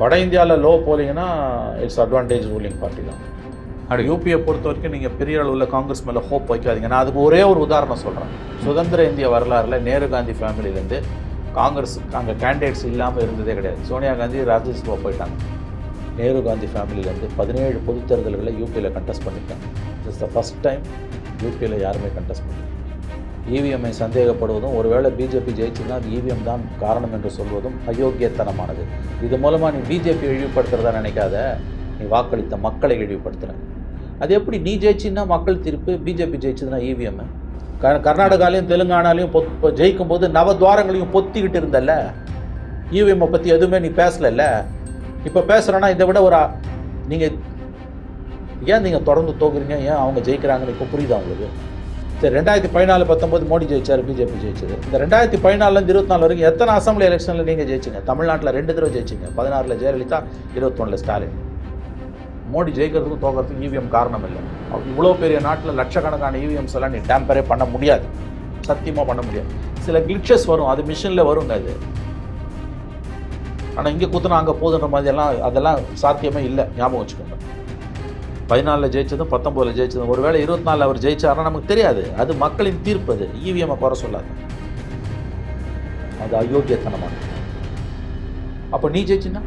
வட இந்தியாவில் லோ போலிங்கன்னா இட்ஸ் அட்வான்டேஜ் ரூலிங் பார்ட்டி தான். அப்படி யூபியை பொறுத்த வரைக்கும் நீங்கள் பெரிய அளவில் காங்கிரஸ் மேலே ஹோப் வைக்காதீங்க. நான் அதுக்கு ஒரே ஒரு உதாரணம் சொல்கிறேன் சுதந்திர இந்திய வரலாறுல நேரு காந்தி ஃபேமிலியிலேருந்து காங்கிரஸ் அங்கே கேண்டிடேட்ஸ் இல்லாமல் இருந்ததே கிடையாது. சோனியா காந்தி ராஜ்யசபா போயிட்டாங்க. நேரு காந்தி ஃபேமிலியிலேருந்து பதினேழு பொது தேர்தல்களை யூபியில் கண்டெஸ்ட் பண்ணிட்டாங்க. இட்ஸ் த ஃபஸ்ட் டைம் யூபியில் யாருமே கண்டெஸ்ட் பண்ணி இவிஎம்ஐ சந்தேகப்படுவதும் ஒருவேளை பிஜேபி ஜெயிச்சுன்னா அது இவிஎம் தான் காரணம் என்று சொல்வதும் அயோக்கியத்தனமானது. இது மூலமாக நீ பிஜேபி இழிவுபடுத்துறதா நினைக்காத. நீ வாக்களித்த மக்களை இழிவுபடுத்துற. அது எப்படி நீ ஜெயிச்சின்னா மக்கள் தீர்ப்பு பிஜேபி ஜெயிச்சதுன்னா இவிஎம் க கர்நாடகாலையும் தெலுங்கானாலையும் பொத் ஜெயிக்கும் போது நவத்வாரங்களையும் பொத்திக்கிட்டு இருந்தல்ல? இவிஎம்மை பற்றி எதுவுமே நீ பேசலைல்ல? இப்போ பேசுகிறேன்னா இதை விட ஒரு நீங்கள் ஏன் நீங்கள் தொடர்ந்து தோக்குறீங்க? ஏன் அவங்க ஜெயிக்கிறாங்கன்னு இப்போ புரியுதா உங்களுக்கு? சரி ரெண்டாயிரத்தி பதினாலு பத்தொம்போது மோடி ஜெயிச்சார் பிஜேபி ஜெயிச்சது. இந்த ரெண்டாயிரத்தி பதினாலுலேருந்து இருபத்தி நாலு வரைக்கும் எத்தனை அசம்பிளி எலெக்ஷனில் நீங்கள் ஜெயிச்சிங்க? தமிழ்நாட்டில் ரெண்டு தடவை ஜெயிச்சிங்க. பதினாறில் ஜெயலலிதா இருபத்தொன்னில் ஸ்டாலின். மோடி ஜெயிக்கிறதுக்கும் தோக்கிறதுக்கும் இவிஎம் காரணம் இல்லை இவ்வளோ பெரிய நாட்டில் லட்சக்கணக்கான இவிஎம்ஸ் எல்லாம் நீ டேம்பரே பண்ண முடியாது. சத்தியமாக பண்ண முடியாது. சில கிளிச்சஸ் வரும். அது மிஷினில் வருங்க அது. ஆனால் இங்கே குத்துனா அங்கே போதுன்ற மாதிரி எல்லாம் அதெல்லாம் சாத்தியமே இல்லை. ஞாபகம் வச்சுக்கோங்க. பதினாலில் ஜெயிச்சதும் பத்தொம்போதில் ஜெயிச்சதும். ஒருவேளை இருபத்தி நாலில் அவர் ஜெயிச்சாருன்னா நமக்கு தெரியாது. அது மக்களின் தீர்ப்பு அது. இவிஎம்மை குறை சொல்லாது. அது அயோக்கியத்தனமாக அப்போ நீ ஜெயிச்சின்னா?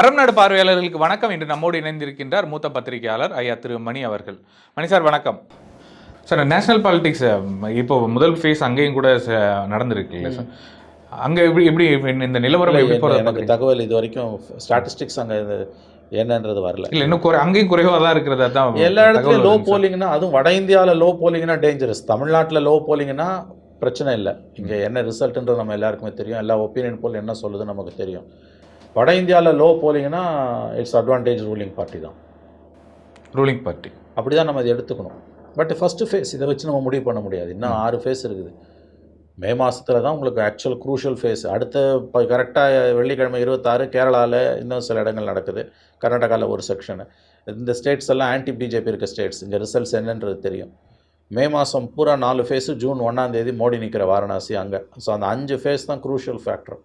அறம்நாடு பார்வையாளர்களுக்கு வணக்கம். இன்று நம்மோடு இணைந்திருக்கின்றார் மூத்த பத்திரிகையாளர் ஐயா திரு மணி அவர்கள். மணி சார் வணக்கம். சார் நேஷனல் பாலிடிக்ஸ் இப்போ முதல் ஃபேஸ் அங்கேயும் கூட ச- நடந்திருக்குல்ல சார் அங்கே எப்படி எப்படி இந்த நிலவரம் எப்படி இல்லை, போகிறது எனக்கு தகவல் இது வரைக்கும் ஸ்டாட்டிஸ்டிக்ஸ் அங்கே இது என்னன்றது வரல. இல்லை இன்னும் குறை அங்கேயும் குறைவாக தான் இருக்கிறதா தான் எல்லா இடத்துலையும் லோ. போலிங்னா அதுவும் வட இந்தியாவில் லோ போலிங்னா டேஞ்சரஸ் தமிழ்நாட்டில் லோ போலிங்னா பிரச்சனை இல்லை. இங்கே என்ன ரிசல்ட்ன்றது நம்ம எல்லாருக்குமே தெரியும். எல்லா ஒப்பீனியன் போல் என்ன சொல்லுது நமக்கு தெரியும். வட இந்தியாவில் லோ போலிங்னா இட்ஸ் அட்வான்டேஜ் ரூலிங் பார்ட்டி தான். ரூலிங் பார்ட்டி அப்படி தான் நம்ம இதை எடுத்துக்கணும். பட் ஃபஸ்ட்டு ஃபேஸ் இதை வச்சு நம்ம முடிவு பண்ண முடியாது. இன்னும் ஆறு ஃபேஸ் இருக்குது. மே மாதத்தில் தான் உங்களுக்கு ஆக்சுவல் க்ரூஷியல் ஃபேஸ் அடுத்த இப்போ கரெக்டாக வெள்ளிக்கிழமை இருபத்தாறு கேரளாவில் இன்னும் சில இடங்கள் நடக்குது. கர்நாடகாவில் ஒரு செக்ஷனு இந்த ஸ்டேட்ஸ் எல்லாம் ஆன்டி பிஜேபி இருக்க ஸ்டேட்ஸ் இங்கே ரிசல்ட்ஸ் என்னன்றது தெரியும். மே மாதம் பூரா நாலு ஃபேஸு ஜூன் ஒன்றாம் தேதி மோடி நிற்கிற வாரணாசி அங்கே. ஸோ அந்த அஞ்சு ஃபேஸ் தான் க்ரூஷியல் ஃபேக்டர்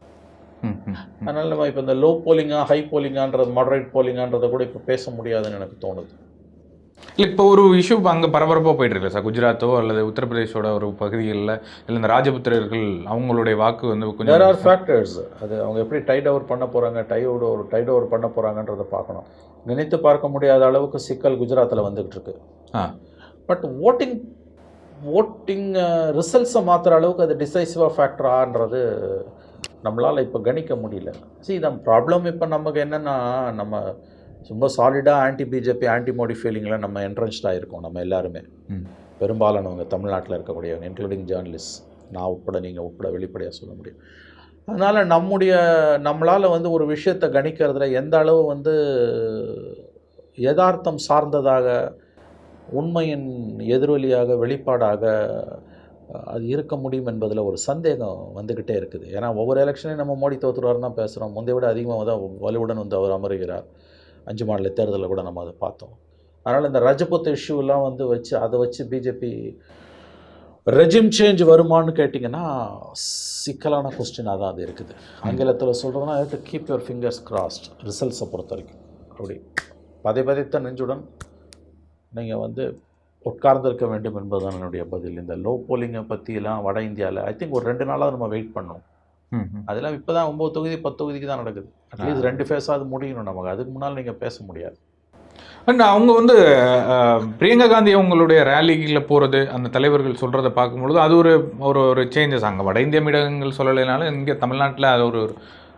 அதனால் நம்ம இப்போ இந்த லோ போலிங்கா ஹை போலிங்கான்றது மாடரேட் போலிங்கான்றதை கூட இப்போ பேச முடியாதுன்னு எனக்கு தோணுது. இல்லை இப்போ ஒரு இஷ்யூ அங்கே பரபரப்பாக போயிட்டு இருக்கு சார்? குஜராத்தோ அல்லது உத்தரப்பிரதேஷோட ஒரு பகுதிகளில் இல்லை இந்த ராஜபுத்திரர்கள் அவங்களுடைய வாக்கு வந்து தேர் ஆர் கொஞ்சம் ஃபேக்டர்ஸ் அது அவங்க எப்படி டைட் ஓவர் பண்ண போகிறாங்க டை ஓவர் டைட் ஓவர் பண்ண போகிறாங்கன்றதை பார்க்கணும். நினைத்து பார்க்க முடியாத அளவுக்கு சிக்கல் குஜராத்தில் வந்துகிட்டு இருக்கு. ஆ. பட் ஓட்டிங் ஓட்டிங் ரிசல்ட்ஸை மாற்றுற அளவுக்கு அது டிசைசிவாக ஃபேக்டரான்றது நம்மளால் இப்போ கணிக்க முடியல. See the ப்ராப்ளம் இப்போ நமக்கு என்னென்னா நம்ம ரொம்ப சாலிடாக ஆன்டி பிஜேபி ஆன்டி மோடி ஃபீலிங்கில் நம்ம என்ட்ரன்ஸ்டாக இருக்கோம் நம்ம எல்லாருமே. பெரும்பாலானவங்க தமிழ்நாட்டில் இருக்கக்கூடியவங்க இன்க்ளூடிங் ஜேர்னலிஸ்ட் நான் உட்பட நீங்கள் உட்பட வெளிப்படையாக சொல்ல முடியும். அதனால் நம்முடைய நம்மளால் வந்து ஒரு விஷயத்தை கணிக்கிறதுல எந்த அளவு வந்து யதார்த்தம் சார்ந்ததாக உண்மையின் எதிரொலியாக வெளிப்பாடாக அது இருக்க முடியும் என்பதில் ஒரு சந்தேகம் வந்துக்கிட்டே இருக்குது. ஏன்னா ஒவ்வொரு எலெக்ஷனையும் நம்ம மோடி தோற்றுருவார் தான் பேசுகிறோம் முந்தைய விட அதிகமாக தான் வலுவுடன் வந்து அவர் அமருகிறார். அஞ்சு மாநில தேர்தலில் கூட நம்ம அதை பார்த்தோம். அதனால் இந்த ரஜபுத் இஷ்யூலாம் வந்து வச்சு அதை வச்சு பிஜேபி ரெஜிம் சேஞ்ச் வருமான்னு கேட்டிங்கன்னா சிக்கலான கொஸ்டினாக தான் அது இருக்குது. ஆங்கிலத்தில் சொல்கிறதுனா to keep your fingers crossed ரிசல்ட்ஸை பொறுத்த வரைக்கும். அப்படி. பதை பதைத்த நெஞ்சுடன் நீங்கள் வந்து உட்கார்ந்திருக்க வேண்டும் என்பதுதான் என்னுடைய பதில். இந்த லோ போலிங்கை பற்றியெல்லாம் வட இந்தியாவில் ஐ திங்க் ஒரு ரெண்டு நாளாக நம்ம வெயிட் பண்ணோம் அதெல்லாம் இப்போ தான் ஒம்பது தொகுதி பத்து தொகுதிக்கு தான் நடக்குது. அட்லீஸ்ட் ரெண்டு ஃபேஸாவது முடியணும் நமக்கு. அதுக்கு முன்னால் நீங்கள் பேச முடியாது. அண்ட் அவங்க வந்து பிரியங்கா காந்தி அவங்களுடைய ரேலிகளில் போகிறது அந்த தலைவர்கள் சொல்கிறத பார்க்கும்பொழுது அது ஒரு ஒரு ஒரு சேஞ்சஸ் அங்கே வட இந்திய மீடியங்கள் சொல்லலைனாலும் இங்கே தமிழ்நாட்டில் அது ஒரு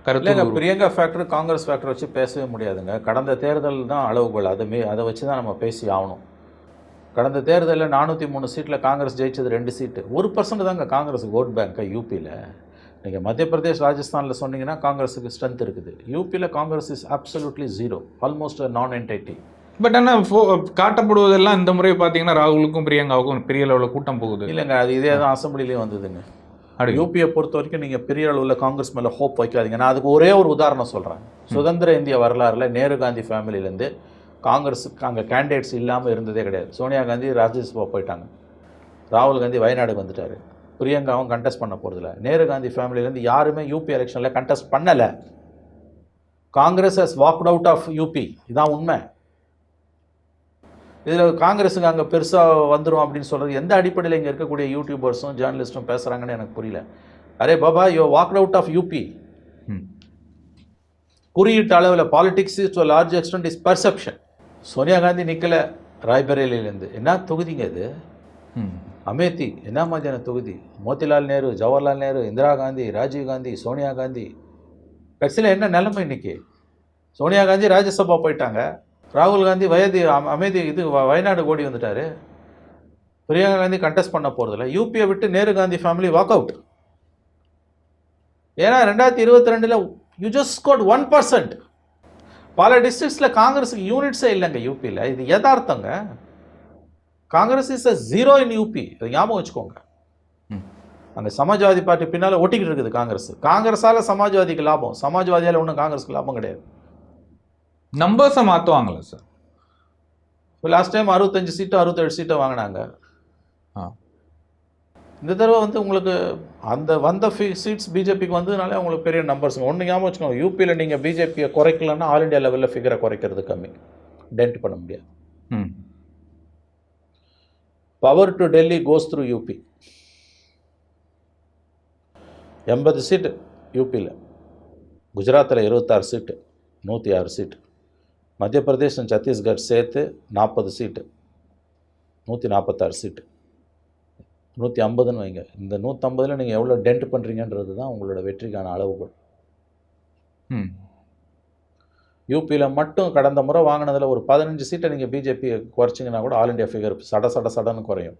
கருத்து பிரியங்கா ஃபேக்டர் காங்கிரஸ் ஃபேக்டர் வச்சு பேசவே முடியாதுங்க. கடந்த தேர்தல் தான் அளவுகோல். அதை மே அதை வச்சு தான் நம்ம பேசி ஆகணும். கடந்த தேர்தலில் நானூற்றி மூணு சீட்டில் காங்கிரஸ் ஜெயிச்சது ரெண்டு சீட்டு ஒரு பர்சன்ட் தாங்க காங்கிரஸ் ஓட் பேங்க்கை யூபியில் நீங்கள் மத்திய பிரதேஷ் ராஜஸ்தானில் சொன்னீங்கன்னா காங்கிரஸுக்கு ஸ்ட்ரென்த் இருக்குது. யூபியில் Congress is absolutely zero almost non entity but ஆனால் ஃபோ காட்டப்படுவதெல்லாம் இந்த முறை பார்த்தீங்கன்னா ராகுலுக்கும் பிரியங்காவுக்கும் பெரிய அளவில் கூட்டம் போகுது. இல்லைங்க அது இதே தான் அசம்பிளிலேயே வந்ததுங்க. அப்படி யூபியை பொறுத்த வரைக்கும் நீங்கள் பெரிய அளவில் காங்கிரஸ் மேலே ஹோப் வைக்காதீங்க. நான் அதுக்கு ஒரே ஒரு உதாரணம் சொல்கிறேன் சுதந்திர இந்திய வரலாறுல நேரு காந்தி ஃபேமிலியிலேருந்து காங்கிரஸுக்கு அங்கே கேண்டிடேட்ஸ் இல்லாமல் இருந்ததே கிடையாது. சோனியா காந்தி ராஜ்யசபா போயிட்டாங்க. ராகுல் காந்தி வயநாடுக்கு வந்துட்டார். பிரியங்காவும் கண்டெஸ்ட் பண்ண போகிறதில்ல நேரு காந்தி ஃபேமிலியிலேருந்து யாருமே யூபி எலெக்ஷனில் கண்டெஸ்ட் பண்ணலை. Congress has walked out of UP இதான் உண்மை. இதில் காங்கிரஸுக்கு அங்கே பெருசாக வந்துடும் அப்படின்னு சொல்கிறது எந்த அடிப்படையில் இங்கே இருக்கக்கூடிய யூடியூபர்ஸும் ஜேர்னலிஸ்ட்டும் பேசுகிறாங்கன்னு எனக்கு புரியல. அரே Baba you walked out of UP ம். குறியீட்டு அளவில் politics to large extent is perception Sonia Gandhi நிற்கல ராய்பரேலியிலேருந்து. என்ன தொகுதிங்க இது? ம். அமேத்தி என்ன மாதிரியான தொகுதி? மோதிலால் நேரு ஜவஹர்லால் நேரு இந்திரா காந்தி ராஜீவ் காந்தி சோனியா காந்தி. கட்சியில் என்ன நிலைமை இன்னைக்கு? சோனியா காந்தி ராஜ்யசபா போயிட்டாங்க. ராகுல் காந்தி வயது அமைதி இது வ- வயநாடு ஓடி வந்துட்டாரு. பிரியங்கா காந்தி கண்டெஸ்ட் பண்ண போகிறதில்ல யூபியை விட்டு Nehru Gandhi family walk out ஏன்னா ரெண்டாயிரத்தி இருபத்தி ரெண்டில் you just scored one percent பல டிஸ்ட்ரிக்ஸில் காங்கிரஸுக்கு யூனிட்ஸே இல்லைங்க யூபியில் இது யதார்த்தங்க. Congress is a zero in UP இதை ஞாபகம் வச்சுக்கோங்க. அங்கே சமாஜ்வாதி பார்ட்டி பின்னால் ஒட்டிக்கிட்டு இருக்குது காங்கிரஸ். காங்கிரஸால் சமாஜ்வாதிக்கு லாபம். சமாஜ்வாதியால் ஒன்றும் காங்கிரஸுக்கு லாபம் கிடையாது. நம்பர்ஸை மாற்றுவாங்களா சார் இப்போ லாஸ்ட் டைம் அறுபத்தஞ்சு சீட்டு அறுபத்தேழு சீட்டை வாங்கினாங்க. ஆ. இந்த தடவை வந்து உங்களுக்கு அந்த வந்த ஃபி சீட்ஸ் பிஜேபிக்கு வந்ததுனாலே உங்களுக்கு பெரிய நம்பர்ஸுங்க ஒன்று ஞாபகம் வச்சுக்கோங்க. யூபியில் நீங்கள் பிஜேபியை குறைக்கலன்னா ஆல் இண்டியா லெவலில் ஃபிகரை குறைக்கிறது கம்மி. டென்ட் பண்ண முடியாது. ம். Power to Delhi goes through UP எண்பது சீட்டு யூபியில் குஜராத்தில் இருபத்தாறு சீட்டு நூற்றி ஆறு சீட்டு மத்திய பிரதேசம் சத்தீஸ்கர் சேர்த்து நாற்பது சீட்டு நூற்றி நாற்பத்தாறு சீட்டு நூற்றி ஐம்பதுன்னு வைங்க இந்த நூற்றம்பதில் நீங்கள் எவ்வளோ டென்ட் பண்ணுறீங்கன்றது தான் உங்களோட வெற்றிக்கான அளவுகோல் ம் யூபியில் மட்டும் கடந்த முறை வாங்கினதில் ஒரு பதினஞ்சு சீட்டை நீங்கள் பிஜேபி குறைச்சிங்கன்னா கூட ஆல் இண்டியா ஃபிகர் சட சட சடன்னு குறையும்.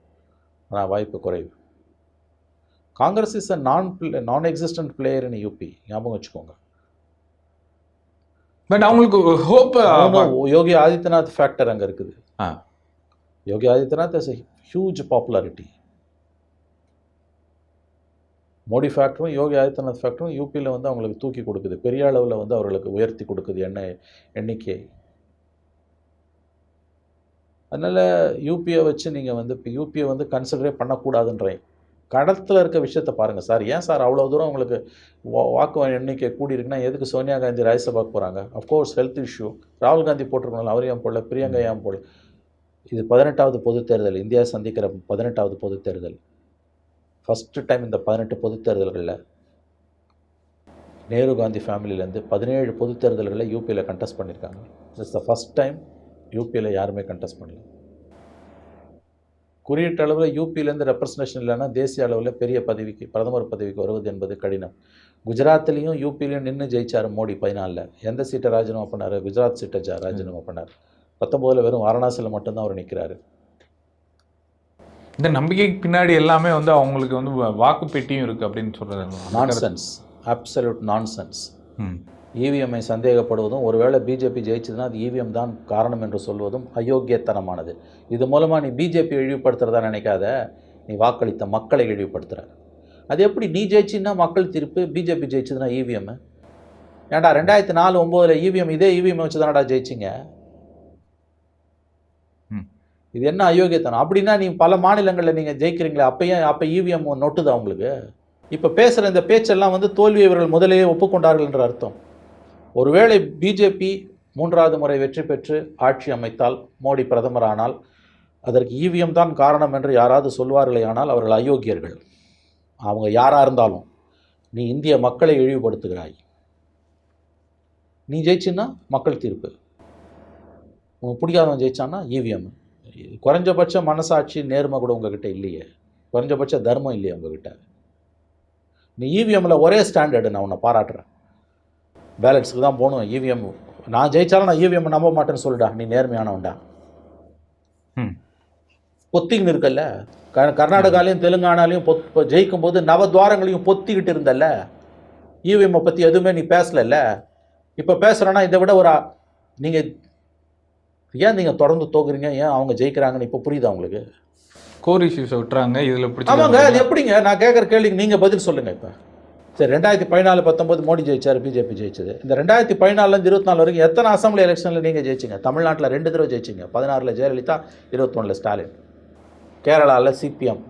ஆனால் வாய்ப்பு குறைவு. காங்கிரஸ் இஸ் அ நான் பிளே நான் எக்ஸிஸ்டன்ட் பிளேயர் இன் யூபி ஞாபகம் வச்சுக்கோங்க. பட் அவங்களுக்கு ஹோப் யோகி ஆதித்யநாத் ஃபேக்டர் அங்கே இருக்குது. ஆ. Yogi Adityanath is huge popularity Modi ஃபேக்டரும் Yogi Adityanath ஃபேக்டரும் யூபியில் வந்து அவங்களுக்கு தூக்கி கொடுக்குது. பெரிய அளவில் வந்து அவர்களுக்கு உயர்த்தி கொடுக்குது என்ன எண்ணிக்கை. அதனால் யூபியை வச்சு நீங்கள் வந்து இப்போ யூபியை வந்து கன்சிடரே பண்ணக்கூடாதுன்றேன். கடத்தில் இருக்க விஷயத்த பாருங்கள் சார். ஏன் சார் அவ்வளோ தூரம் உங்களுக்கு வா- வாக்கு எண்ணிக்கை கூடியிருக்குன்னா எதுக்கு சோனியா காந்தி ராஜ்யசபாக்கு போகிறாங்க அஃப்கோர்ஸ் ஹெல்த் இஷ்யூ ராகுல் காந்தி போட்டிருக்கணும் அவர் ஏன் போடல? பிரியங்கா ஏன் போடல? இது பதினெட்டாவது பொதுத் தேர்தல். இந்தியா சந்திக்கிற பதினெட்டாவது பொதுத் தேர்தல். ஃபஸ்ட்டு டைம் இந்த பதினெட்டு பொதுத் தேர்தல்களில் நேரு காந்தி ஃபேமிலியிலேருந்து பதினேழு பொதுத் தேர்தல்களில் யூபியில் கண்டெஸ்ட் பண்ணியிருக்காங்க இட்ஸ் த ஃபஸ்ட் டைம் யூபியில் யாருமே கண்டெஸ்ட் பண்ணல. குறியீட்டு அளவில் யூபியிலேருந்து ரெப்ரசன்டேஷன் இல்லைன்னா தேசிய அளவில் பெரிய பதவிக்கு பிரதமர் பதவிக்கு வருவது என்பது கடினம். குஜராத்லேயும் யூபிலையும் நின்று ஜெயிச்சார் மோடி பதினாலில். எந்த சீட்டை ராஜினாமா பண்ணார்? குஜராத் சீட்டை ஜா ராஜினாமா பண்ணார். பத்தொம்போதில் வெறும் வாரணாசியில் மட்டும்தான் அவர் நிற்கிறாரு இந்த நம்பிக்கைக்கு பின்னாடி எல்லாமே வந்து அவங்களுக்கு வந்து வாக்கு பெட்டியும் இருக்கு அப்படின்னு சொல்றாங்க. நான்சென்ஸ் அப்சல்யூட் நான்சென்ஸ் இவிஎம்ஐ சந்தேகப்படுவதும் ஒருவேளை பிஜேபி ஜெயிச்சதுன்னா அது இவிஎம் தான் காரணம் என்று சொல்வதும் அயோக்கியத்தனமானது. இது மூலமாக நீ பிஜேபி இழிவுபடுத்துறதா நினைக்காத நீ வாக்களித்த மக்களை இழிவுபடுத்துற. அது எப்படி நீ ஜெயிச்சின்னா மக்கள் தீர்ப்பு பிஜேபி ஜெயிச்சதுன்னா இவிஎம் ஏன்டா ரெண்டாயிரத்தி நாலு ஒம்போதில் இவிஎம் இதே இவிஎம் வச்சு தானடா ஜெயிச்சிங்க. இது என்ன அயோக்கியத்தனம்? அப்படின்னா நீங்கள் பல மாநிலங்களில் நீங்கள் ஜெயிக்கிறீங்களே அப்போ அப்போ இவிஎம் நொட்டுதா உங்களுக்கு? இப்போ பேசுகிற இந்த பேச்செல்லாம் வந்து தோல்வி இவர்கள் முதலேயே ஒப்புக்கொண்டார்கள் என்ற அர்த்தம். ஒருவேளை பிஜேபி மூன்றாவது முறை வெற்றி பெற்று ஆட்சி அமைத்தால் மோடி பிரதமரானால் அதற்கு இவிஎம் தான் காரணம் என்று யாராவது சொல்வார்களே ஆனால் அவர்கள் அயோக்கியர்கள். அவங்க யாராக இருந்தாலும் நீ இந்திய மக்களை இழிவுபடுத்துகிறாய். நீ ஜெயிச்சுன்னா மக்கள் தீர்ப்பு. உனக்கு பிடிக்காதவன் ஜெயிச்சான்னா இவிஎம் குறைஞ்சபட்ச மனசாட்சி நேர்மை கூட உங்ககிட்ட இல்லையே. குறைஞ்சபட்ச தர்மம் இல்லையே உங்ககிட்ட. நீ இவிஎம்மில் ஒரே ஸ்டாண்டர்டு நான் உன்னை பாராட்டுறேன். பேலன்ஸுக்கு தான் போகணும். இவிஎம் நான் ஜெயிச்சாலும் நான் இவிஎம் நம்ப மாட்டேன்னு சொல்லுடா. நீ நேர்மையானவன்டா. ம். பொத்திக்கின்னு இருக்கல்ல? க கர்நாடகாலையும் தெலுங்கானாலையும் பொத் ஜெயிக்கும் போது நவத்வாரங்களையும் பொத்திக்கிட்டு இருந்தல்ல? இவிஎம்மை பற்றி எதுவுமே நீ பேசலைல்ல? இப்போ பேசுகிறேன்னா இதை விட ஒரு நீங்கள் ஏன் நீங்கள் தொடர்ந்து தோக்குறீங்க? ஏன் அவங்க ஜெயிக்கிறாங்கன்னு இப்போ புரியுதா உங்களுக்கு? கோர் இஷ்யூஸை விட்டுறாங்க. இதில் ஆமாங்க அது பிடிச்சி எப்படிங்க? நான் கேட்குற கேள்விக்கு நீங்கள் பதில் சொல்லுங்கள் இப்போ. சரி ரெண்டாயிரத்தி பதினாலு பத்தொம்போது மோடி ஜெயிச்சார் பிஜேபி ஜெயிச்சது. இந்த ரெண்டாயிரத்தி பதினாலுலேருந்து இருபத்தி நாலு வரைக்கும் எத்தனை அசம்பிளி எலெக்ஷனில் நீங்கள் ஜெயிச்சிங்க? தமிழ்நாட்டில் ரெண்டு தடவை ஜெயிச்சிங்க. பதினாறில் ஜெயலலிதா இருபத்தொன்னில் ஸ்டாலின். கேரளாவில் சிபிஎம்.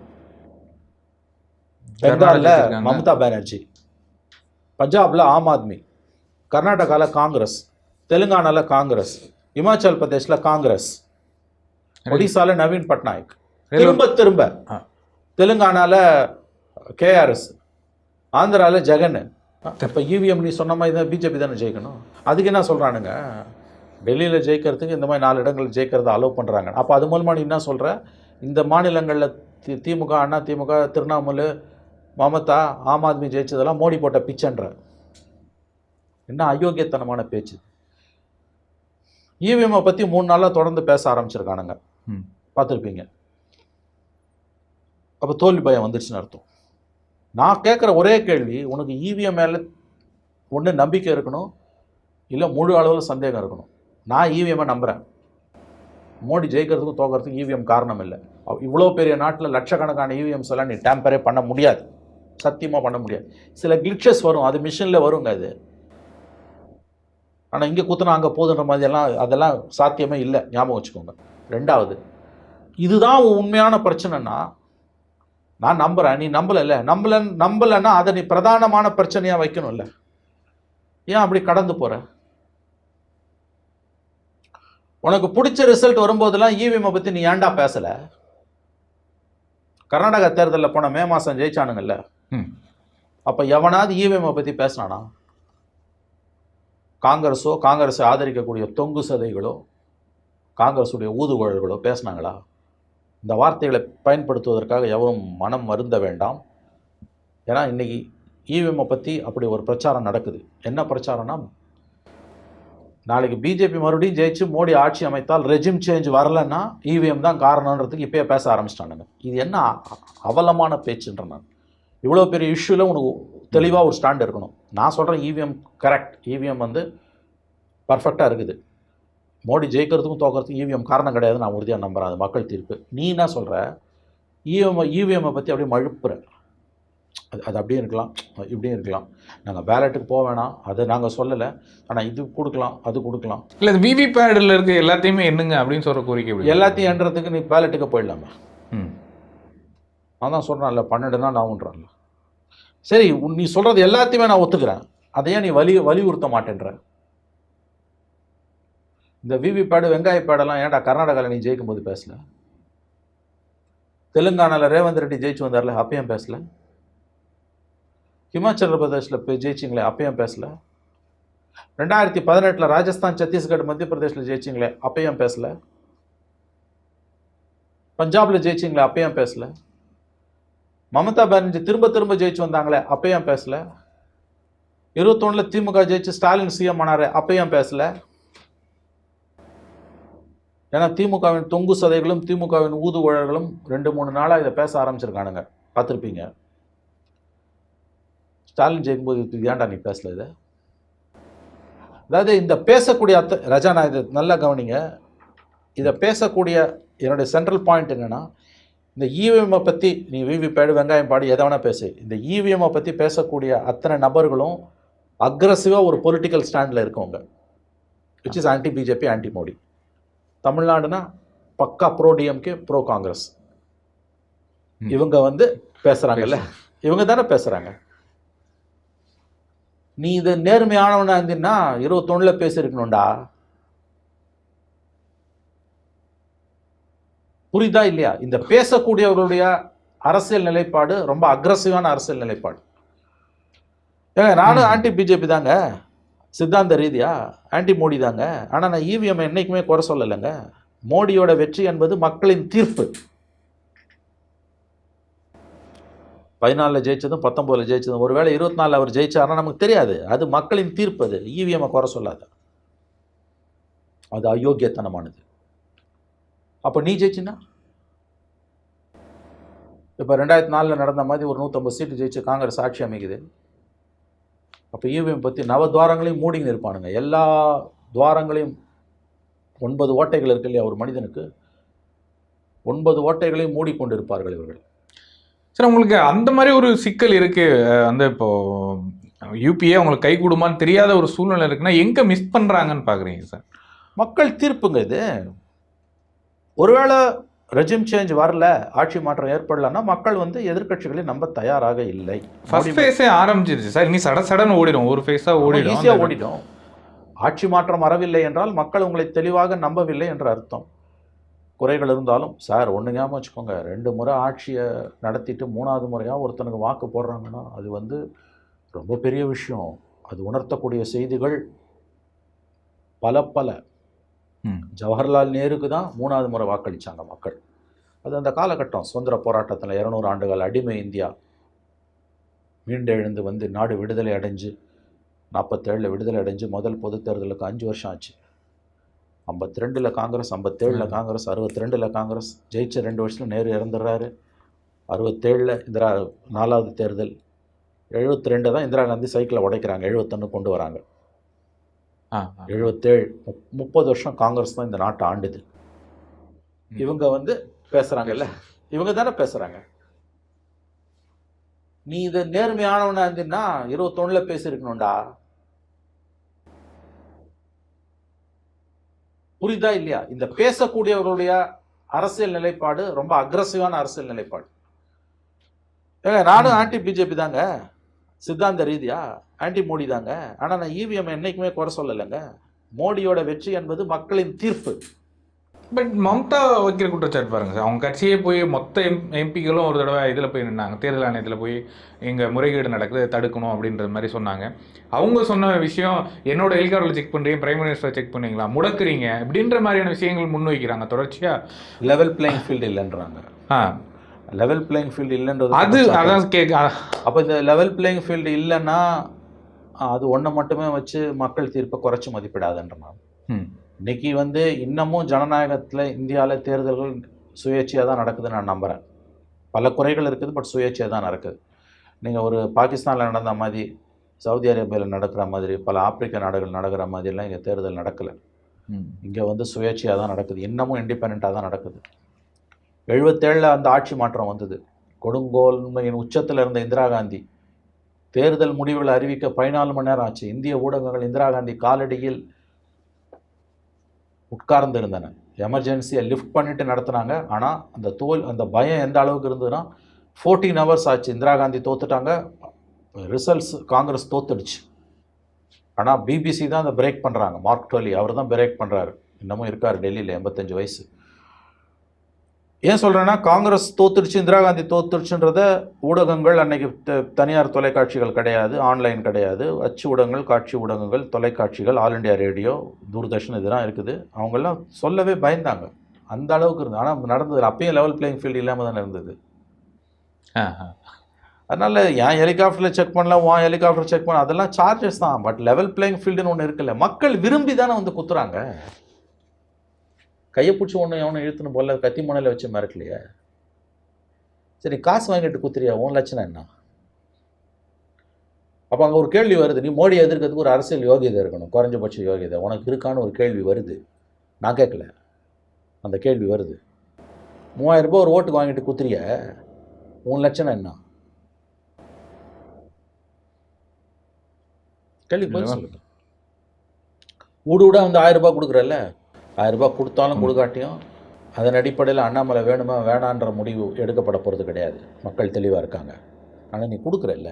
பெங்கால்ல. மம்தா பானர்ஜி. பஞ்சாப்ல ஆம் ஆத்மி. கர்நாடகால காங்கிரஸ். தெலுங்கானால காங்கிரஸ். இமாச்சல் பிரதேஷ்ல காங்கிரஸ் ஒடிசால நவீன் பட்நாயக். திரும்ப திரும்ப. ஆ. தெலுங்கானால கேஆர்எஸ் ஆந்திரால ஜெகன் இப்போ இவிஎம் நீ சொன்ன மாதிரி தான் பிஜேபி தானே ஜெயிக்கணும்? அதுக்கு என்ன சொல்கிறானுங்க டெல்லியில் ஜெயிக்கிறதுக்கு இந்த மாதிரி நாலு இடங்கள் ஜெயிக்கிறத அலோவ் பண்ணுறாங்க அப்போ அது மூலமா நீ என்ன சொல்கிற இந்த மாநிலங்களில் தி திமுக அண்ணா திமுக திருவண்ணாமலை மமதா ஆம் ஆத்மி ஜெயிச்சதெல்லாம் மோடி போட்ட பிச்சைன்ற. என்ன அயோக்கியத்தனமான பேச்சு. இவிஎம்மை பற்றி மூணு நாளாக தொடர்ந்து பேச ஆரம்பிச்சிருக்கானுங்க. பார்த்துருப்பீங்க. அப்போ தோல்வி பயம் வந்துருச்சுன்னு அர்த்தம். நான் கேட்குற ஒரே கேள்வி உனக்கு இவிஎம் மேலே ஒன்று நம்பிக்கை இருக்கணும் இல்லை முழு அளவில் சந்தேகம் இருக்கணும்? நான் இவிஎம்மை நம்புகிறேன் மோடி ஜெயிக்கிறதுக்கும் தோக்கிறதுக்கும் இவிஎம் காரணம் இல்லை. இவ்வளோ பெரிய நாட்டில் லட்சக்கணக்கான இவிஎம்ஸ் எல்லாம் நீ டேம்பரே பண்ண முடியாது. சத்தியமாக பண்ண முடியாது. சில கிளிச்சஸ் வரும். அது மிஷினில் வருங்க அது. ஆனால் இங்கே குத்துனா அங்கே போதுன்ற மாதிரியெல்லாம் அதெல்லாம் சாத்தியமே இல்லை. ஞாபகம் வச்சுக்கோங்க. ரெண்டாவது இதுதான் உண்மையான பிரச்சனைனா நான் நம்புகிறேன் நீ நம்பலைல்ல. நம்பல நம்பலைன்னா அதை நீ பிரதானமான பிரச்சனையாக வைக்கணும்ல. ஏன் அப்படி கடந்து போகிற உனக்கு பிடிச்ச ரிசல்ட் வரும்போதெல்லாம் இவிஎம்மை பற்றி நீ ஏன்டா பேசலை? கர்நாடகா தேர்தலில் போன மே மாதம் ஜெயிச்சானுங்கல்ல. அப்போ எவனாவது இவிஎம்மை பற்றி பேசினானா? காங்கிரஸோ காங்கிரஸை ஆதரிக்கக்கூடிய தொங்கு சதைகளோ காங்கிரஸுடைய ஊதுகுழல்களோ பேசினாங்களா? இந்த வார்த்தைகளை பயன்படுத்துவதற்காக எவரும் மனம் வருந்த வேண்டாம். ஏன்னா இன்றைக்கி இவிஎம்மை பற்றி அப்படி ஒரு பிரச்சாரம் நடக்குது. என்ன பிரச்சாரம்னா நாளைக்கு பிஜேபி மறுபடியும் ஜெயிச்சு மோடி ஆட்சி அமைத்தால் ரெஜிம் சேஞ்ச் வரலன்னா இவிஎம் தான் காரணன்றதுக்கு இப்போயே பேச ஆரம்பிச்சிட்டானுங்க. இது என்ன அவலமான பேச்சுன்ற நான். இவ்வளோ பெரிய இஷ்யூவில் உனக்கு தெளிவாக ஒரு ஸ்டாண்ட் இருக்கணும் நான் சொல்கிறேன் இவிஎம் கரெக்ட் இவிஎம் வந்து பர்ஃபெக்டாக இருக்குது. மோடி ஜெயிக்கிறதுக்கும் தோக்கிறதுக்கும் இவிஎம் காரணம் கிடையாது நான் உறுதியாக நம்புறேன். அது மக்கள் தீர்ப்பு. நீ என்ன சொல்கிற இவிஎம் இவிஎம்மை பற்றி அப்படியே மழுப்புற. அது அது அப்படியே இருக்கலாம். இப்படியும் இருக்கலாம். நாங்கள் பேலட்டுக்கு போக வேணாம். அதை நாங்கள் சொல்லலை. ஆனால் இது கொடுக்கலாம் அது கொடுக்கலாம். இல்ல இந்த விவி பேடில் இருக்க எல்லாத்தையுமே என்னங்க அப்படின்னு சொல்ற கோரிக்கை? எல்லாத்தையும் என்றதுக்கு நீ பேலட்டுக்கு போயிடலாமே. ம். நான் தான் சொல்கிறேன்ல பன்னெண்டு நாள் ஆகுன்றான்ல சரி நீ சொல்கிறது எல்லாத்தையுமே நான் ஒத்துக்கிறேன். அதையே நீ வலி வலியுறுத்த மாட்டேன்ற. இந்த விவி பேடு வெங்காய பேடெல்லாம் ஏன்டா கர்நாடகாவில் நீ ஜெயிக்கும் போது பேசல? தெலுங்கானாவில் ரேவந்த் ரெட்டி ஜெயிச்சு வந்தார்ல அப்பயும் பேசல? ஹிமாச்சல பிரதேசில் போய் ஜெயிச்சிங்களே அப்பயும் பேசல? ரெண்டாயிரத்தி பதினெட்டில் ராஜஸ்தான் சத்தீஸ்கர் மத்திய பிரதேசில் ஜெயிச்சிங்களே அப்பயும் பேசல? பஞ்சாபில் ஜெயிச்சிங்களே அப்பயும் பேசலை? மமதா பானர்ஜி திரும்ப திரும்ப ஜெயிச்சு வந்தாங்களே அப்பயும் பேசல? இருபத்தொன்னுல திமுக ஜெயிச்சு ஸ்டாலின் சிஎம் ஆனாரு அப்பயும் பேசல? ஏன்னா திமுகவின் தொங்கு சதைகளும் திமுகவின் ஊது ரெண்டு மூணு நாளாக இதை பேச ஆரம்பிச்சிருக்கானுங்க. பார்த்துருப்பீங்க. ஸ்டாலின் ஜெயிக்கும்போது இது ஏன்டா நீ பேசல இதை? அதாவது இந்த பேசக்கூடிய அத்த ரஜா நான் இதை நல்லா கவனிங்க. இதை பேசக்கூடிய என்னுடைய சென்ட்ரல் பாயிண்ட் என்னென்னா இந்த இவிஎம்மை பற்றி நீ விவி பேடு வெங்காயம் பாடி எதை வேணால் பேசு. இந்த இவிஎம்மை பற்றி பேசக்கூடிய அத்தனை நபர்களும் அக்ரஸிவாக ஒரு பொலிட்டிக்கல் ஸ்டாண்டில் இருக்கவங்க. Which is anti BJP anti Modi தமிழ்நாடுனா பக்கா ப்ரோ டிஎம்கே ப்ரோ காங்கிரஸ். இவங்க வந்து பேசுகிறாங்கல்ல இவங்க தானே பேசுகிறாங்க நீ இது நேர்மையானவனா இருந்தீன்னா இருபத்தொன்னில் பேசியிருக்கணும்டா. புரியுதா இல்லையா? இந்த பேசக்கூடியவர்களுடைய அரசியல் நிலைப்பாடு ரொம்ப அக்ரஸிவான அரசியல் நிலைப்பாடு. ஏங்க நானும். ஆன்டி பிஜேபி தாங்க. சித்தாந்த ரீதியா ஆன்டி மோடி தாங்க. ஆனால் நான் இவிஎம் என்னைக்குமே குறை சொல்லலைங்க. மோடியோட வெற்றி என்பது மக்களின் தீர்ப்பு. பதினாலில் ஜெயிச்சதும் பத்தொம்போதில் ஜெயிச்சதும் ஒருவேளை இருபத்தி நாலில் அவர் ஜெயிச்சாருன்னா நமக்கு தெரியாது. அது மக்களின் தீர்ப்பு அது. இவிஎம்மை குறை சொல்லாத. அது அயோக்கியத்தனமானது. அப்போ நீ ஜெயிச்சின்னா? இப்போ ரெண்டாயிரத்தி நாலில் நடந்த மாதிரி ஒரு நூற்றம்பது சீட்டு ஜெயிச்சு காங்கிரஸ் ஆட்சி அமைக்குது. அப்போ இவிஎம் பற்றி நவ துவாரங்களையும் மூடின்னு இருப்பானுங்க. எல்லா துவாரங்களையும் ஒன்பது ஓட்டைகள் இருக்கு இல்லையா ஒரு மனிதனுக்கு? ஒன்பது ஓட்டைகளையும் மூடிக்கொண்டு இருப்பார்கள் இவர்கள். சார் உங்களுக்கு அந்த மாதிரி ஒரு சிக்கல் இருக்கு. அஹ் வந்து இப்போ யூபிஏ உங்களுக்கு கை கொடுமான்னு தெரியாத ஒரு சூழ்நிலை இருக்குன்னா எங்க மிஸ் பண்றாங்கன்னு பாக்குறீங்க சார்? மக்கள் தீர்ப்புங்க இது. ஒருவேளை ரெஜிம் சேஞ்ச் வரல ஆட்சி மாற்றம் ஏற்படலன்னா மக்கள் வந்து எதிர்க்கட்சிகளை நம்ப தயாராக இல்லை. ஃபர்ஸ்ட் ஃபேஸே ஆரம்பிச்சிருச்சு. சார் இனி சட சடன்னு ஓடிடும். ஒரு ஃபேஸாக ஓடிடும். ஈஸியாக ஓடிடும். ஆட்சி மாற்றம் வரவில்லை என்றால் மக்கள் உங்களை தெளிவாக நம்பவில்லை என்ற அர்த்தம். குறைகள் இருந்தாலும் சார் ஒன்று ஞாபகம் வச்சுக்கோங்க. ரெண்டு முறை ஆட்சியை நடத்திட்டு மூணாவது முறையாக ஒருத்தனுக்கு வாக்கு போடுறாங்கன்னா அது வந்து ரொம்ப பெரிய விஷயம். அது உணர்த்தக்கூடிய செய்திகள் பல பல. ஜவஹர்லால் நேருக்கு தான் மூணாவது முறை வாக்களித்தாங்க மக்கள். அது அந்த காலகட்டம் சுதந்திர போராட்டத்தில் இரநூறு ஆண்டுகள் அடிமை இந்தியா மீண்டெழுந்து வந்து நாடு விடுதலை அடைஞ்சு நாற்பத்தேழில் விடுதலை அடைஞ்சு முதல் பொது தேர்தலுக்கு அஞ்சு வருஷம் ஆச்சு. ஐம்பத்தி ரெண்டில் காங்கிரஸ் ஐம்பத்தேழில். காங்கிரஸ் அறுபத்தி ரெண்டில் காங்கிரஸ். ஜெயிச்ச ரெண்டு வருஷத்தில் நேரு இறந்துடுறாரு அறுபத்தேழில் இந்திரா நாலாவது தேர்தல். எழுபத்தி ரெண்டு தான் இந்திரா காந்தி சைக்கிளை உடைக்கிறாங்க எழுபத்தொன்று கொண்டு வராங்க. எழுபத்தேழு முப்- முப்பது வருஷம் காங்கிரஸ் தான் இந்த நாட்டை ஆண்டுது. இவங்க வந்து பேசுகிறாங்கல்ல இவங்க தானே பேசுகிறாங்க நீ இதை நேர்மையானவனா இருந்தீன்னா இருபத்தொன்னில் பேசியிருக்கணும்டா. புரியுதா இல்லையா? இந்த பேசக்கூடியவர்களுடைய அரசியல் நிலைப்பாடு ரொம்ப அக்ரஸிவான அரசியல் நிலைப்பாடு. ஏங்க நானும். ஆன்டி பிஜேபி தாங்க. சித்தாந்த ரீதியா ஆன்டி மோடி தாங்க. ஆனால் நான் இவிஎம் என்னைக்குமே குறை சொல்லலைங்க. மோடியோட வெற்றி என்பது மக்களின் தீர்ப்பு. பட் மம்தா வைக்கிற குற்றச்சாட்டு பாருங்க சார். அவங்க கட்சியே போய் மொத்த எம் எம்பிகளும் ஒரு தடவை இதில் போய் நின்னாங்க. தேர்தல் ஆணையத்தில் போய் இங்கே முறைகேடு நடக்குது தடுக்கணும் அப்படின்ற மாதிரி சொன்னாங்க. அவங்க சொன்ன விஷயம் என்னோட ஹெலிகாப்டர் செக் பண்ணுறீங்க பிரைம் மினிஸ்டர் செக் பண்ணீங்களா? முடக்குறீங்க இப்படின்ற மாதிரியான விஷயங்கள் முன்வைக்கிறாங்க. தொடர்ச்சியாக லெவல் பிளேயிங் ஃபீல்டு இல்லைன்றாங்க. ஆ. லெவல் பிளேயிங் ஃபீல்டு இல்லைன்றது அது அதான் கேட்க அப்போ இந்த லெவல் பிளேயிங் ஃபீல்டு இல்லைன்னா அது ஒன்றை மட்டுமே வச்சு மக்கள் தீர்ப்பை குறைச்சி மதிப்பிடாதுன்றாங்க ம். இன்னைக்கு வந்து இன்னமும் ஜனநாயகத்தில் இந்தியாவில் தேர்தல்கள் சுயேட்சையாக தான் நடக்குதுன்னு நான் நம்புகிறேன் பல குறைகள் இருக்குது பட் சுயேட்சையாக தான் நடக்குது. நீங்கள் ஒரு பாகிஸ்தானில் நடந்த மாதிரி சவுதி அரேபியாவில் நடக்கிற மாதிரி பல ஆப்பிரிக்க நாடுகள் நடக்கிற மாதிரிலாம் இங்கே தேர்தல் நடக்கலை. இங்கே வந்து சுயேட்சையாக தான் நடக்குது. இன்னமும் இண்டிபெண்ட்டாக தான் நடக்குது. எழுபத்தேழில் அந்த ஆட்சி மாற்றம் வந்தது. கொடுங்கோன்மையின் உச்சத்தில் இருந்த இந்திரா காந்தி. தேர்தல் முடிவுகளை அறிவிக்க பதினாலு மணி நேரம் ஆச்சு. இந்திய ஊடகங்கள் இந்திரா காந்தி காலடியில் உட்கார்ந்து இருந்தன எமர்ஜென்சியை லிஃப்ட் பண்ணிட்டு நடத்துனாங்க. ஆனால் அந்த தோல் அந்த பயம் எந்த அளவுக்கு இருந்ததுன்னா ஃபோர்டீன் ஹவர்ஸ் ஆச்சு. இந்திரா காந்தி தோத்துட்டாங்க. ரிசல்ட்ஸ் காங்கிரஸ் தோத்துடுச்சு. ஆனால் பிபிசி தான் அதை பிரேக் பண்ணுறாங்க மார்க் டோலி அவர் தான் பிரேக் பண்ணுறாரு இன்னமும் இருக்கார் டெல்லியில் எண்பத்தஞ்சு வயசு. ஏன் சொல்கிறேன்னா காங்கிரஸ் தோத்துடுச்சு இந்திரா காந்தி தோத்துடுச்சுன்றத ஊடகங்கள் அன்னைக்கு த- தனியார் தொலைக்காட்சிகள் கிடையாது ஆன்லைன் கிடையாது. அச்சு ஊடகங்கள் காட்சி ஊடகங்கள் தொலைக்காட்சிகள் ஆல் இண்டியா ரேடியோ தூர்தர்ஷன் இதெல்லாம் இருக்குது. அவங்கெல்லாம் சொல்லவே பயந்தாங்க. அந்த அளவுக்கு இருந்தது. ஆனால் நடந்தது அப்பயும் லெவல் பிளேயிங் ஃபீல்டு இல்லாமல் தானே இருந்தது. அதனால் என் ஹெலிகாப்டரில் செக் பண்ணல உன் ஹெலிகாப்டர் செக் பண்ண அதெல்லாம் சார்ஜஸ் தான். பட் லெவல் பிளேயிங் ஃபீல்டுன்னு ஒன்று இருக்குல்ல. மக்கள் விரும்பி தானே வந்து குத்துறாங்க. கையை பிடிச்சி ஒன்று எவனும் இழுத்துன்னு போல கத்தி முனையில் வச்சு மிரட்டலையே. சரி காசு வாங்கிட்டு குத்துறியா உன் லட்சணம் என்ன? அப்போ அங்கே ஒரு கேள்வி வருது நீ மோடி எதிர்க்கிறதுக்கு ஒரு அரசியல் யோகியதை இருக்கணும் குறைஞ்சபட்ச யோகியதை உனக்கு இருக்கான்னு ஒரு கேள்வி வருது. நான் கேட்கல. அந்த கேள்வி வருது. மூவாயிரம் ரூபாய் ஒரு ஓட்டுக்கு வாங்கிட்டு குத்துறிய உன் லட்சணம் என்ன? கேள்வி பதில்? சொல்லுங்க. ஊடா வந்து ஆயிரம் ரூபாய் கொடுக்குறல்ல? ஆயிரம் ரூபாய் கொடுத்தாலும். கொடுக்காட்டியும் அதன் அடிப்படையில் அண்ணாமலை வேணுமா வேணான்ற முடிவு எடுக்கப்பட போகிறது கிடையாது. மக்கள் தெளிவாக இருக்காங்க. ஆனால் நீ கொடுக்குறல்ல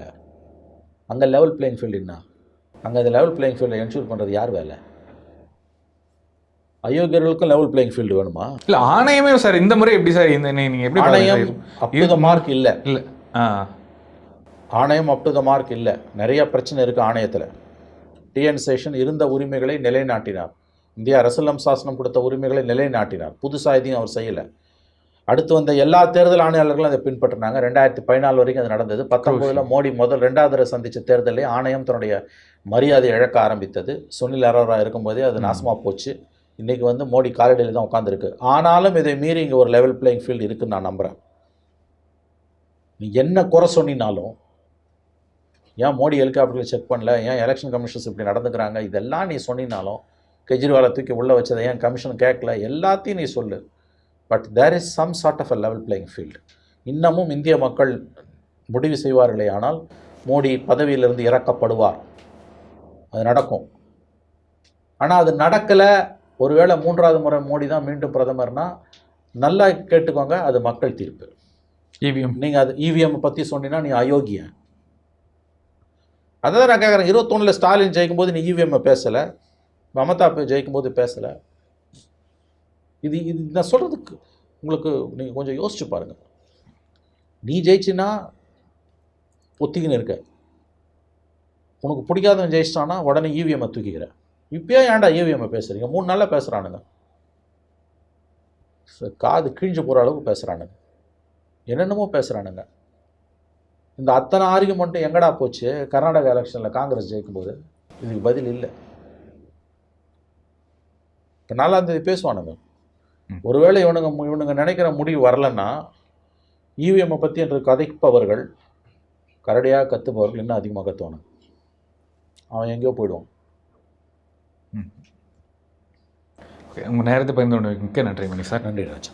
அங்கே லெவல் பிளேயிங் ஃபீல்டு என்ன? அங்கே அந்த லெவல் பிளேயிங் ஃபீல்டை என்ஷூர் பண்ணுறது யார் வேலை? அயோக்கியர்களுக்கும் லெவல் பிளேயிங் ஃபீல்டு வேணுமா? இல்ல ஆணையமே சார் இந்த முறை எப்படி சார் இந்த நீ- நீங்க எப்படி ஆணையம்? அப் த மார்க் இல்லை. இல்ல ஆணையம் அப் டு த மார்க் இல்லை. நிறைய பிரச்சனை இருக்குது ஆணையத்தில். டிஎன் சேஷன் இருந்த உரிமைகளை நிலைநாட்டினார். இந்திய அரசியலம் சாசனம் கொடுத்த உரிமைகளை நிலைநாட்டினார். புதுசாக எதையும் அவர் செய்யலை. அடுத்து வந்த எல்லா தேர்தல் ஆணையாளர்களும் அதை பின்பற்றினாங்க. ரெண்டாயிரத்தி பதினாலு வரைக்கும் அது நடந்தது. பத்தொன்பதில் மோடி முதல் ரெண்டாவது சந்தித்த தேர்தலே ஆணையம் தன்னுடைய மரியாதை இழக்க ஆரம்பித்தது. சுனில் அரோரா இருக்கும்போதே அது. நாசமாக போச்சு. இன்றைக்கி வந்து மோடி காலடியில் தான் உட்காந்துருக்கு ஆனாலும் இதை மீறி இங்கே ஒரு லெவல் பிளேயிங் ஃபீல்டு இருக்குன்னு நான் நம்புகிறேன் நீ என்ன குறை சொன்னினாலும் ஏன் மோடி ஹெலிகாப்டரில் செக் பண்ணல? ஏன் எலெக்ஷன் கமிஷன்ஸ் இப்படி நடந்துக்கிறாங்க? இதெல்லாம் நீ சொன்னினாலும் கெஜ்ரிவாலை தூக்கி உள்ளே வச்சதை ஏன் கமிஷன் கேட்கல? எல்லாத்தையும் நீ சொல்லு. But there is some sort of a level playing field இன்னமும் இந்திய மக்கள் முடிவு செய்வார்களே ஆனால் மோடி பதவியிலிருந்து இறக்கப்படுவார். அது நடக்கும். ஆனால் அது நடக்கலை. ஒருவேளை மூன்றாவது முறை மோடி தான் மீண்டும் பிரதமர்னா நல்லா கேட்டுக்கோங்க அது மக்கள் தீர்ப்பு. இவிஎம் நீங்கள் அது இவிஎம் பற்றி சொன்னீங்கன்னா நீ அயோக்கியன். அதான் நான் கேட்குறேன். இருபத்தொன்னில் ஸ்டாலின் ஜெயிக்கும்போது நீ இவிஎம் பேசலை? மமதா ஜெயிக்கும் ஜெயிக்கும்போது பேசலை. இது இது நான் சொல்கிறதுக்கு உங்களுக்கு நீங்கள் கொஞ்சம் யோசிச்சு பாருங்கள் நீ ஜெயிச்சுன்னா ஒத்திக்கின்னு இருக்க. உனக்கு பிடிக்காதவன் ஜெயிச்சிட்டானா உடனே இவிஎம்மை தூக்கிக்கிற. இப்போயே ஏன்டா இவிஎம்மை பேசுகிறீங்க மூணு நாளில் பேசுகிறானுங்க காது கிழிஞ்சு போகிற அளவுக்கு பேசுகிறானுங்க என்னென்னமோ பேசுகிறானுங்க இந்த அத்தனை ஆர்குமெண்ட்டும் எங்கடா போச்சு? கர்நாடகா எலெக்ஷனில் காங்கிரஸ் ஜெயிக்கும்போது. இதுக்கு பதில் இல்லை. இப்போ நாலாந்தேதி பேசுவானுங்க. ஒருவேளை இவனுங்க இவனுங்க நினைக்கிற முடிவு வரலன்னா இவிஎம்மை பற்றி என்று கதைப்பவர்கள் கரடியாக கத்துப்பவர்கள் இன்னும் அதிகமாக கத்துவானுங்க. அவன் எங்கேயோ போயிடுவான். உங்கள் நேரத்தை பயந்து மிக்க நன்றி மணி சார். நன்றி ராஜா.